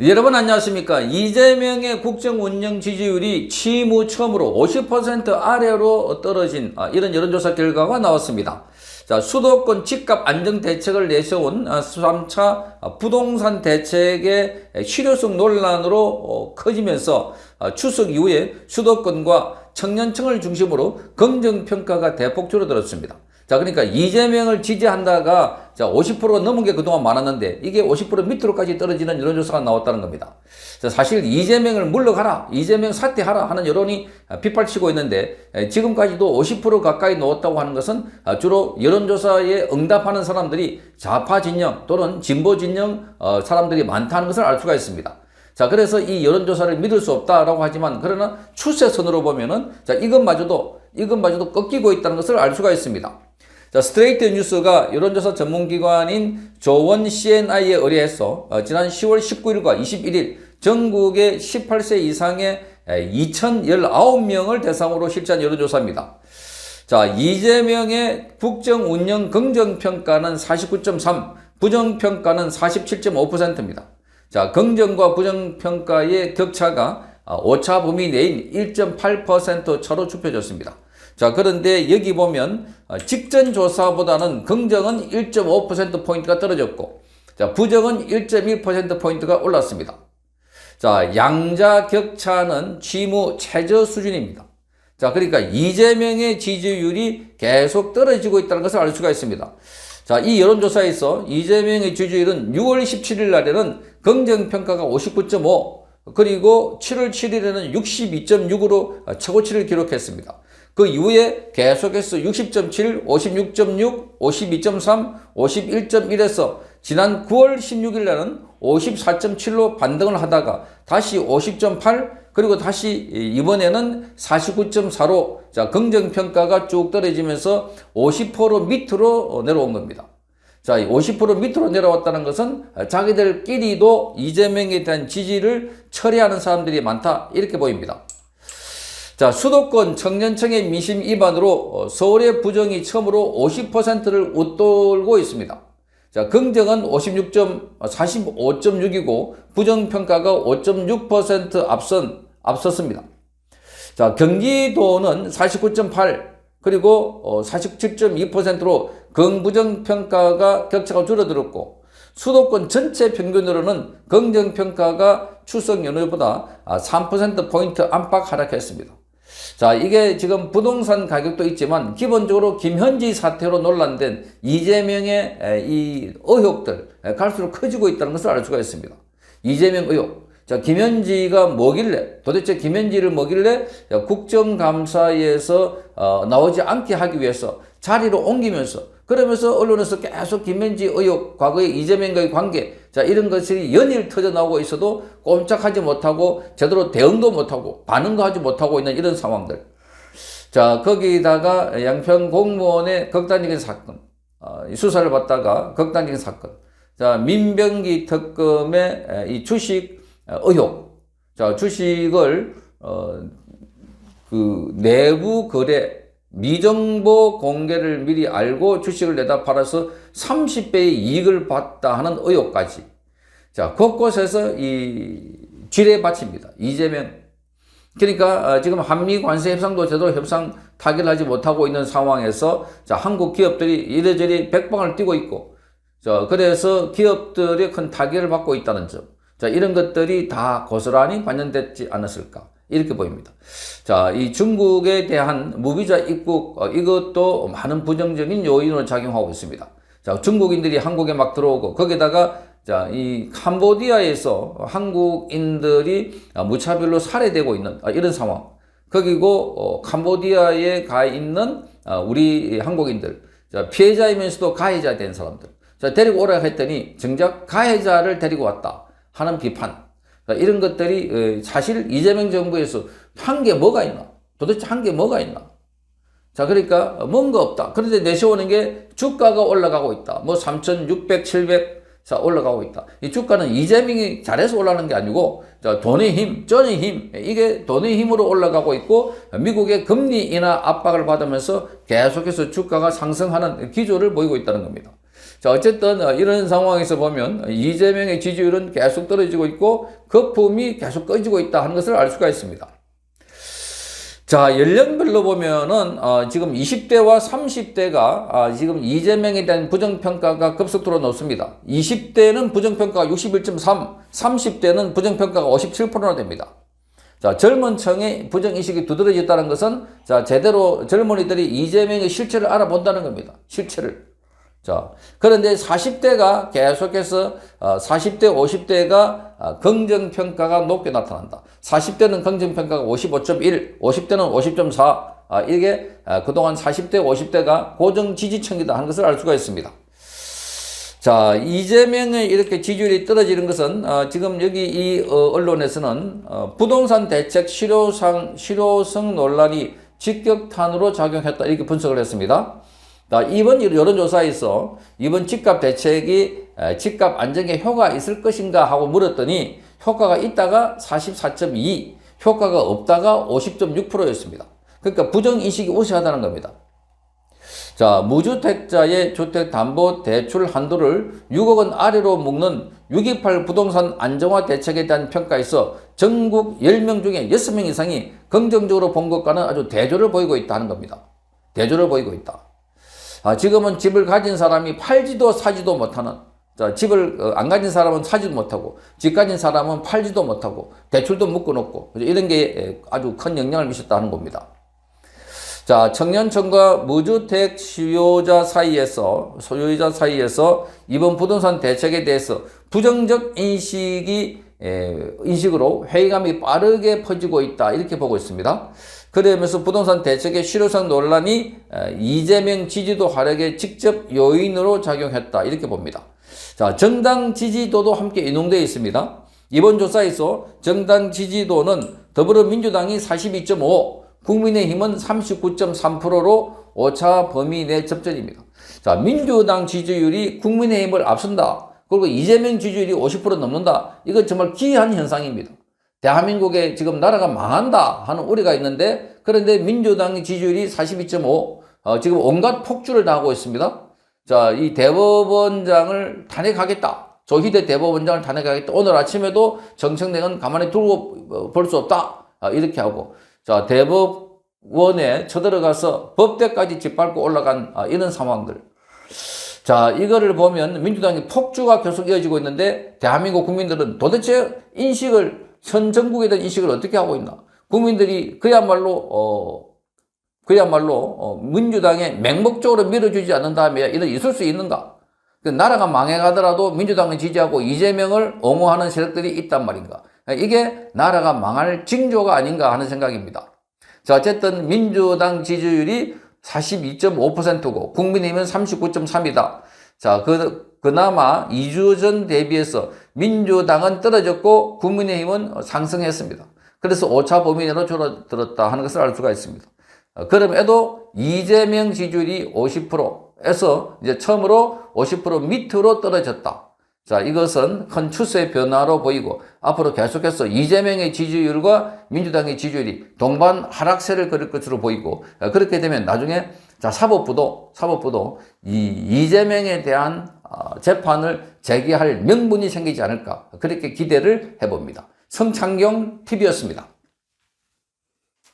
여러분 안녕하십니까 이재명의 국정 운영 지지율이 취임 후 처음으로 50% 아래로 떨어진 아, 이런 여론조사 결과가 나왔습니다. 자 수도권 집값 안정 대책을 내세운 아, 3차 부동산 대책의 실효성 논란으로 어, 커지면서 아, 추석 이후에 수도권과 청년층을 중심으로 긍정평가가 대폭 줄어들었습니다. 자, 그러니까 이재명을 지지한다가 자, 50% 넘은 게 그동안 많았는데 이게 50% 밑으로까지 떨어지는 여론조사가 나왔다는 겁니다. 자, 사실 이재명을 물러가라, 이재명 사퇴하라 하는 여론이 빗발치고 있는데 에, 지금까지도 50% 가까이 넣었다고 하는 것은 아, 주로 여론조사에 응답하는 사람들이 좌파 진영 또는 진보 진영 어, 사람들이 많다는 것을 알 수가 있습니다. 자, 그래서 이 여론조사를 믿을 수 없다라고 하지만, 그러나 추세선으로 보면은, 자, 이것마저도, 이것마저도 꺾이고 있다는 것을 알 수가 있습니다. 자, 스트레이트 뉴스가 여론조사 전문기관인 조원 CNI에 의뢰해서, 어, 지난 10월 19일과 21일, 전국의 18세 이상의 2,019명을 대상으로 실시한 여론조사입니다. 자, 이재명의 국정 운영 긍정평가는 49.3, 부정평가는 47.5%입니다. 자, 긍정과 부정평가의 격차가 아, 오차 범위 내인 1.8% 차로 좁혀졌습니다. 자, 그런데 여기 보면 어, 직전 조사보다는 긍정은 1.5%포인트가 떨어졌고, 자, 부정은 1.1%포인트가 올랐습니다. 자, 양자 격차는 후 최저 수준입니다. 자, 그러니까 이재명의 지지율이 계속 떨어지고 있다는 것을 알 수가 있습니다. 자, 이 여론조사에서 이재명의 지지율은 6월 17일 날에는 긍정평가가 59.5, 그리고 7월 7일에는 62.6으로 최고치를 기록했습니다. 그 이후에 계속해서 60.7, 56.6, 52.3, 51.1에서 지난 9월 16일 날은 54.7로 반등을 하다가 다시 50.8, 그리고 다시 이번에는 49.4로 자, 긍정평가가 쭉 떨어지면서 50% 밑으로 내려온 겁니다. 자, 50% 밑으로 내려왔다는 것은 자기들끼리도 이재명에 대한 지지를 철회하는 사람들이 많다. 이렇게 보입니다. 자, 수도권 청년층의 민심 위반으로 서울의 부정이 처음으로 50%를 웃돌고 있습니다. 자, 긍정은 56. 45.6이고 부정평가가 5.6% 앞선 앞섰습니다. 자, 경기도는 49.8 그리고 47.2%로 긍부정 평가가 격차가 줄어들었고 수도권 전체 평균으로는 긍정 평가가 추석 연휴보다 3% 포인트 안팎 하락했습니다. 자, 이게 지금 부동산 가격도 있지만 기본적으로 김현지 사태로 논란된 이재명의 이 의혹들 갈수록 커지고 있다는 것을 알 수가 있습니다. 이재명 의혹. 자, 김현지가 뭐길래, 도대체 김현지를 뭐길래 국정감사에서 어, 나오지 않게 하기 위해서 자리로 옮기면서 그러면서 언론에서 계속 김현지 의혹, 과거의 이재명과의 관계, 자, 이런 것이 연일 터져 나오고 있어도 꼼짝하지 못하고 제대로 대응도 못하고 반응도 하지 못하고 있는 이런 상황들. 자, 거기다가 양평 공무원의 극단적인 사건, 어, 수사를 받다가 극단적인 사건. 자, 민병기 특검의 이 주식 의혹. 자, 주식을, 어, 그 내부 거래, 미정보 공개를 미리 알고 주식을 내다 팔아서 30배의 이익을 봤다 하는 의혹까지. 자, 곳곳에서 이 지뢰 받칩니다. 이재명. 그러니까 지금 한미 관세 협상도 제대로 협상 타결하지 못하고 있는 상황에서 자, 한국 기업들이 이래저래 백방을 뛰고 있고 자, 그래서 기업들이 큰 타격을 받고 있다는 점. 자, 이런 것들이 다 고스란히 관련됐지 않았을까. 이렇게 보입니다. 자, 이 중국에 대한 무비자 입국, 어, 이것도 많은 부정적인 요인으로 작용하고 있습니다. 자, 중국인들이 한국에 막 들어오고, 거기다가, 자, 이 캄보디아에서 한국인들이 무차별로 살해되고 있는 아, 이런 상황. 거기고, 어, 캄보디아에 가 있는 아, 우리 한국인들. 자, 피해자이면서도 가해자 된 사람들. 자, 데리고 오라 했더니 정작 가해자를 데리고 왔다 하는 비판. 이런 것들이 사실 이재명 정부에서 한 게 뭐가 있나? 도대체 한 게 뭐가 있나? 자, 그러니까 뭔가 없다. 그런데 내세우는 게 주가가 올라가고 있다. 뭐 3,600, 700, 자, 올라가고 있다. 이 주가는 이재명이 잘해서 올라가는 게 아니고, 자, 돈의 힘, 쩐의 힘, 이게 돈의 힘으로 올라가고 있고, 미국의 금리 인하 압박을 받으면서 계속해서 주가가 상승하는 기조를 보이고 있다는 겁니다. 자, 어쨌든 어, 이런 상황에서 보면 이재명의 지지율은 계속 떨어지고 있고 거품이 계속 꺼지고 있다 하는 것을 알 수가 있습니다. 자, 연령별로 보면은, 어, 지금 20대와 30대가, 아, 지금 이재명에 대한 부정평가가 급속도로 높습니다. 20대는 부정평가가 61.3, 30대는 부정평가가 57%나 됩니다. 자, 젊은 층의 부정인식이 두드러졌다는 것은, 자, 제대로 젊은이들이 이재명의 실체를 알아본다는 겁니다. 실체를. 자, 그런데 40대가 계속해서 어, 40대, 50대가 어, 긍정평가가 높게 나타난다. 40대는 긍정평가가 55.1, 50대는 50.4. 아, 이게 어, 그동안 40대, 50대가 고정 지지층이다 하는 것을 알 수가 있습니다. 자, 이재명의 이렇게 지지율이 떨어지는 것은 어, 지금 여기 이 어, 언론에서는 어, 부동산 대책 실효상 실효성 논란이 직격탄으로 작용했다 이렇게 분석을 했습니다. 자, 이번 여론조사에서 이번 집값 대책이 에, 집값 안정에 효과가 있을 것인가 하고 물었더니 효과가 있다가 44.2, 효과가 없다가 50.6%였습니다. 그러니까 부정인식이 우세하다는 겁니다. 자, 무주택자의 주택담보대출 한도를 6억 원 아래로 묶는 628 부동산 안정화 대책에 대한 평가에서 전국 10명 중에 6명 이상이 긍정적으로 본 것과는 아주 대조를 보이고 있다는 겁니다. 대조를 보이고 있다. 아, 지금은 집을 가진 사람이 팔지도 사지도 못하는 자, 집을 어, 안 가진 사람은 사지도 못하고 집 가진 사람은 팔지도 못하고 대출도 묶어놓고? 이런 게 에, 아주 큰 영향을 미쳤다는 겁니다. 자, 청년층과 무주택 수요자 사이에서, 소유자 사이에서 이번 부동산 대책에 대해서 부정적 인식이, 에, 인식으로 회의감이 빠르게 퍼지고 있다. 이렇게 보고 있습니다. 그러면서 부동산 대책의 실효성 논란이 에, 이재명 지지도 하락의 직접 요인으로 작용했다. 이렇게 봅니다. 자, 정당 지지도도 함께 인용되어 있습니다. 이번 조사에서 정당 지지도는 더불어민주당이 42.5, 국민의힘은 39.3%로 오차 범위 내 접전입니다. 자, 민주당 지지율이 국민의힘을 앞선다. 그리고 이재명 지지율이 50% 넘는다. 이건 정말 기이한 현상입니다. 대한민국에 지금 나라가 망한다 하는 우려가 있는데 그런데 민주당 지지율이 42.5, 어, 지금 온갖 폭주를 당하고 있습니다. 자, 이 대법원장을 탄핵하겠다. 조희대 대법원장을 탄핵하겠다. 오늘 아침에도 정청래는 가만히 두고 볼 수 없다. 아, 이렇게 하고. 자, 대법원에 쳐들어가서 법대까지 짓밟고 올라간 아, 이런 상황들. 자, 이거를 보면 민주당의 폭주가 계속 이어지고 있는데 대한민국 국민들은 도대체 인식을, 현 정국에 대한 인식을 어떻게 하고 있나? 국민들이 그야말로, 어, 그야말로, 어, 민주당에 맹목적으로 밀어주지 않는 다음에 이런 있을 수 있는가? 그 나라가 망해가더라도 민주당을 지지하고 이재명을 옹호하는 세력들이 있단 말인가? 이게 나라가 망할 징조가 아닌가 하는 생각입니다. 자, 어쨌든 민주당 지지율이 42.5%고 국민의힘은 39.3이다. 자, 그, 그나마 2주 전 대비해서 민주당은 떨어졌고 국민의힘은 상승했습니다. 그래서 오차 범위 내로 줄어들었다 하는 것을 알 수가 있습니다. 어, 그럼에도 이재명 지지율이 50%에서 이제 처음으로 50% 밑으로 떨어졌다. 자, 이것은 큰 추세 변화로 보이고 앞으로 계속해서 이재명의 지지율과 민주당의 지지율이 동반 하락세를 그릴 것으로 보이고 어, 그렇게 되면 나중에 자, 사법부도 사법부도 이 이재명에 대한 어, 재판을 제기할 명분이 생기지 않을까 그렇게 기대를 해봅니다. 성창경 TV였습니다.